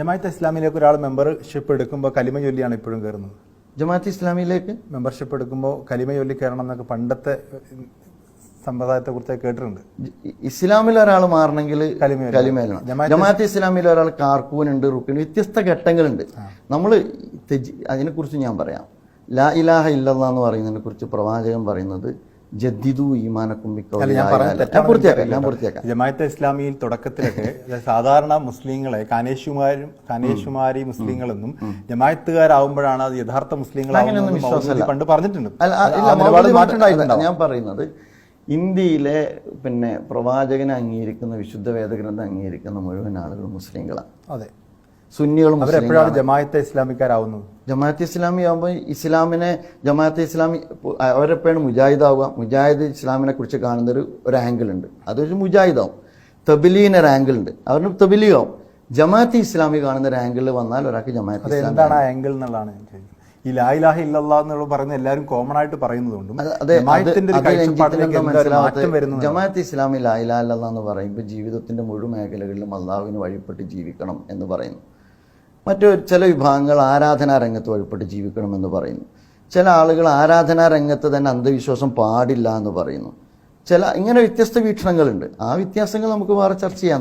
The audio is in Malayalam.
ജമാഅത്ത് ഇസ്ലാമിലേക്ക് ഒരാൾ മെമ്പർഷിപ്പ് എടുക്കുമ്പോൾ കലിമ ചൊല്ലിയാണ് ഇപ്പോഴും കയറുന്നത് ജമാഅത്ത് ഇസ്ലാമിയിലേക്ക് മെമ്പർഷിപ്പ് എടുക്കുമ്പോൾ കലിമ ചൊല്ലി കയറണം എന്നൊക്കെ പണ്ടത്തെ സമ്പ്രദായത്തെ കുറിച്ച് കേട്ടിട്ടുണ്ട്. ഇസ്ലാമിൽ ഒരാൾ മാറണമെങ്കിൽ കലിമ കലിമേലാണ് ജമാഅത്ത് ഇസ്ലാമിൽ ഒരാൾ കാർക്കൂനുണ്ട് റുക്കിന് വ്യത്യസ്ത ഘട്ടങ്ങളുണ്ട്. നമ്മൾ അതിനെക്കുറിച്ച് ഞാൻ പറയാം. ലാ ഇലാഹ ഇല്ലെന്ന് പറയുന്നതിനെ കുറിച്ച് പ്രവാചകൻ പറയുന്നത് ജദ്ദിദു ഈമാനക്കും അല്ല ഞാൻ പൂർത്തിയാക്കാം ഞാൻ പൂർത്തിയാക്കാം. ജമാഅത്തെ ഇസ്ലാമിയിൽ തുടക്കത്തിലൊക്കെ അതായത് സാധാരണ മുസ്ലിങ്ങളെ കാനേഷുമാരും കാനേഷുമാരി മുസ്ലിങ്ങളെന്നും ജമാഅത്തുകാരാവുമ്പോഴാണ് അത് യഥാർത്ഥ മുസ്ലിങ്ങളാവുന്നത് മൗദൂദി പണ്ട് പറഞ്ഞിട്ടുണ്ട്. ഞാൻ പറയുന്നത് ഇന്ത്യയിലെ പിന്നെ പ്രവാചകനെ അംഗീകരിക്കുന്ന വിശുദ്ധ വേദഗ്രന്ഥം അംഗീകരിക്കുന്ന മുഴുവൻ ആളുകൾ മുസ്ലിങ്ങളാണ്. അതെ. സുന്നികളും അവരെപ്പോഴാണ് ജമാഅത്തെ ഇസ്ലാമിക്കാരാവുന്നത്? ജമാഅത്ത് ഇസ്ലാമി ആകുമ്പോൾ ഇസ്ലാമിനെ ജമാഅത്ത് ഇസ്ലാമി അവരെപ്പോഴാണ് മുജാഹിദാവുക. മുജാഹിദ് ഇസ്ലാമിനെ കുറിച്ച് കാണുന്നൊരു ഒരു ആംഗിൾ ഉണ്ട്. അതൊരു മുജാഹിദാവും. തബിലീന ഒരു ആംഗിൾ ഉണ്ട്. അവരുടെ തബിലിയാവും ജമാഅത്ത് ഇസ്ലാമി കാണുന്ന ഒരു ആംഗിളിൽ വന്നാൽ ഒരാൾക്ക് ജമാഅത്ത് അത് എന്താണ് ആ ആംഗിൾ എന്നുള്ളതാണ് ഞാൻ ലാ ഈ ലായിലാഹ ഇല്ലല്ലാ എന്നുള്ള പറയുന്ന എല്ലാവരും കോമൺ ആയിട്ട് പറയുന്നതുകൊണ്ടും ജമാഅത്ത് ഇസ്ലാമി ലായിലാല്ല എന്ന് പറയുമ്പോൾ ജീവിതത്തിന്റെ മുഴുവൻ മേഖലകളിലും അള്ളാഹുവിന് വഴിപ്പെട്ട് ജീവിക്കണം എന്ന് പറയുന്നു. മറ്റു ചില വിഭാഗങ്ങൾ ആരാധനാ രംഗത്ത് വഴിപ്പെട്ട് ജീവിക്കണമെന്ന് പറയുന്നു. ചില ആളുകൾ ആരാധനാ രംഗത്ത് തന്നെ അന്ധവിശ്വാസം പാടില്ല എന്ന് പറയുന്നു. ചില ഇങ്ങനെ വ്യത്യസ്ത വീക്ഷണങ്ങളുണ്ട്. ആ വ്യത്യാസങ്ങൾ നമുക്ക് വേറെ ചർച്ച ചെയ്യാം.